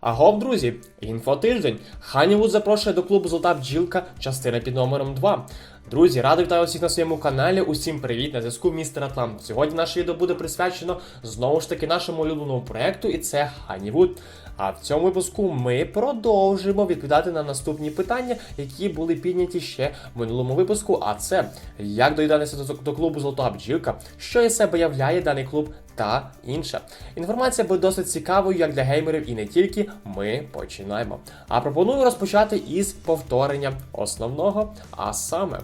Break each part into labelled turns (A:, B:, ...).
A: Агов, друзі, інфотиждень. Ханівуд запрошує до клубу Золота бджілка, частина під номером 2. Друзі, радий вітаю всіх на своєму каналі. Усім привіт на зв'язку містер Атлант. Сьогодні наше відео буде присвячено знову ж таки нашому улюбленому проекту, і це Ханівуд. А в цьому випуску ми продовжимо відповідати на наступні питання, які були підняті ще в минулому випуску. А це як доєднатися до, до клубу Золота бджілка, що із себе являє даний клуб та інше. Інформація буде досить цікавою як для геймерів і не тільки. Ми починаємо. А пропоную розпочати із повторення основного, а саме.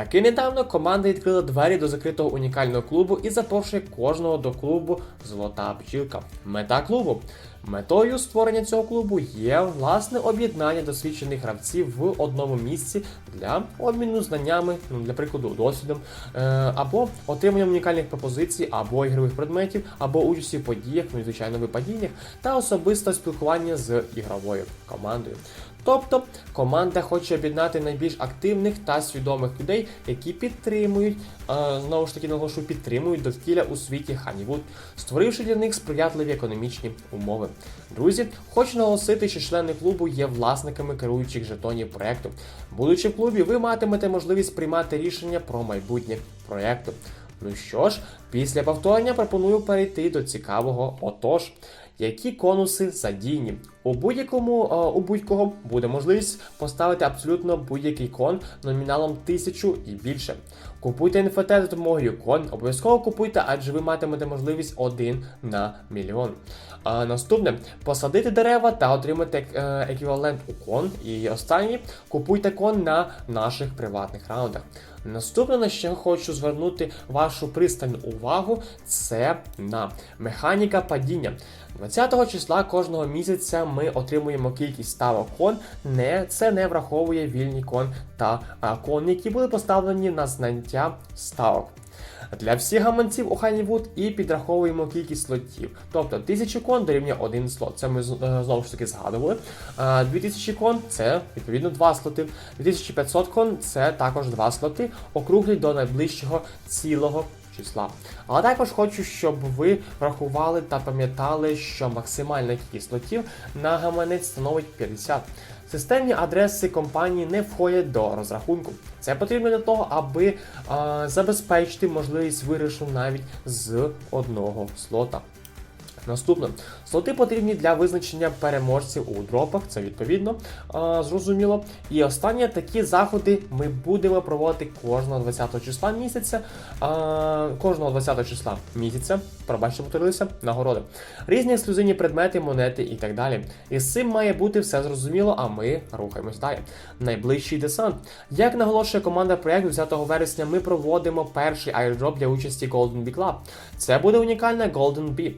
A: Таки недавно команда відкрила двері до закритого унікального клубу і запрошує кожного до клубу Золота бджілка. Мета клубу. Метою створення цього клубу є власне об'єднання досвідчених гравців в одному місці для обміну знаннями, ну для прикладу, досвідом, е, або отриманням унікальних пропозицій, або ігрових предметів, або участі в подіях, ну і звичайно випадіннях, та особисте спілкування з ігровою командою. Тобто команда хоче об'єднати найбільш активних та свідомих людей, які підтримують, е, знову ж таки наголошую, підтримують довкілля у світі Ханівуд, створивши для них сприятливі економічні умови. Друзі, хочу наголосити, що члени клубу є власниками керуючих жетонів проекту. Будучи в клубі, ви матимете можливість приймати рішення про майбутнє проекту. Ну що ж, після повторення пропоную перейти до цікавого. Отож, які конуси задійні? У будь-якому е, у будь-кого буде можливість поставити абсолютно будь-який кон номіналом 1000 і більше. Купуйте НФТ за допомогою кон, обов'язково купуйте, адже ви матимете можливість один на мільйон. А наступне посадити дерева та отримати е, еквівалент у кон. І останнє купуйте кон на наших приватних раундах. Наступне, на що хочу звернути вашу пристальну увагу, це на механіка падіння. 20 числа кожного місяця ми отримуємо кількість ставок кон. Не, це не враховує вільні кон та кон, які були поставлені на знаття ставок. Для всіх гаманців у Ханівуд і підраховуємо кількість слотів. Тобто 1000 кон дорівнює один слот. Це ми е, знову ж таки згадували. А, 2000 кон це відповідно 2 слоти. 2500 кон це також 2 слоти, округлі до найближчого цілого числа. Але також хочу, щоб ви врахували та пам'ятали, що максимальна кількість слотів на гаманець становить 50. Системні адреси компанії не входять до розрахунку. Це потрібно для того, аби а, забезпечити можливість вирішу навіть з одного слота. Наступне слоти потрібні для визначення переможців у дропах, це відповідно а, зрозуміло. І останнє такі заходи ми будемо проводити кожного 20 числа місяця. А, кожного 20 числа місяця, пробачте, повторилися, нагороди. Різні ексклюзивні предмети, монети і так далі. І з цим має бути все зрозуміло, а ми рухаємось далі. Найближчий десант. Як наголошує команда проєкту 10 вересня, ми проводимо перший airdrop для участі Golden Bee Club. Це буде унікальна Golden Bee,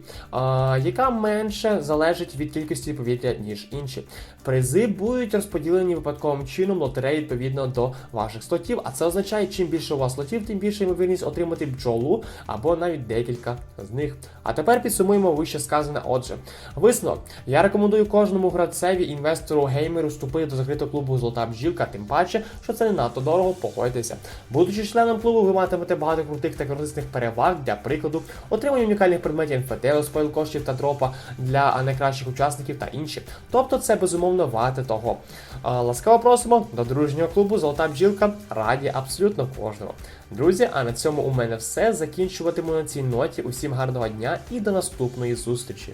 A: яка менше залежить від кількості повітря, ніж інші. Призи будуть розподілені випадковим чином лотереї відповідно до ваших слотів. А це означає, чим більше у вас слотів, тим більше ймовірність отримати бджолу або навіть декілька з них. А тепер підсумуємо вище сказане. Отже, висновок. Я рекомендую кожному гравцеві, інвестору, геймеру вступити до закритого клубу Золота бджілка, тим паче, що це не надто дорого, погодьтеся. Будучи членом клубу, ви матимете багато крутих та корисних переваг для прикладу, отримання унікальних предметів НФТ, розподіл коштів та дропа для найкращих учасників та інші. Тобто це безумовно варте того. Ласкаво просимо до дружнього клубу Золота бджілка. Раді абсолютно кожного. Друзі, а на цьому у мене все. Закінчуватиму на цій ноті. Усім гарного дня і до наступної зустрічі.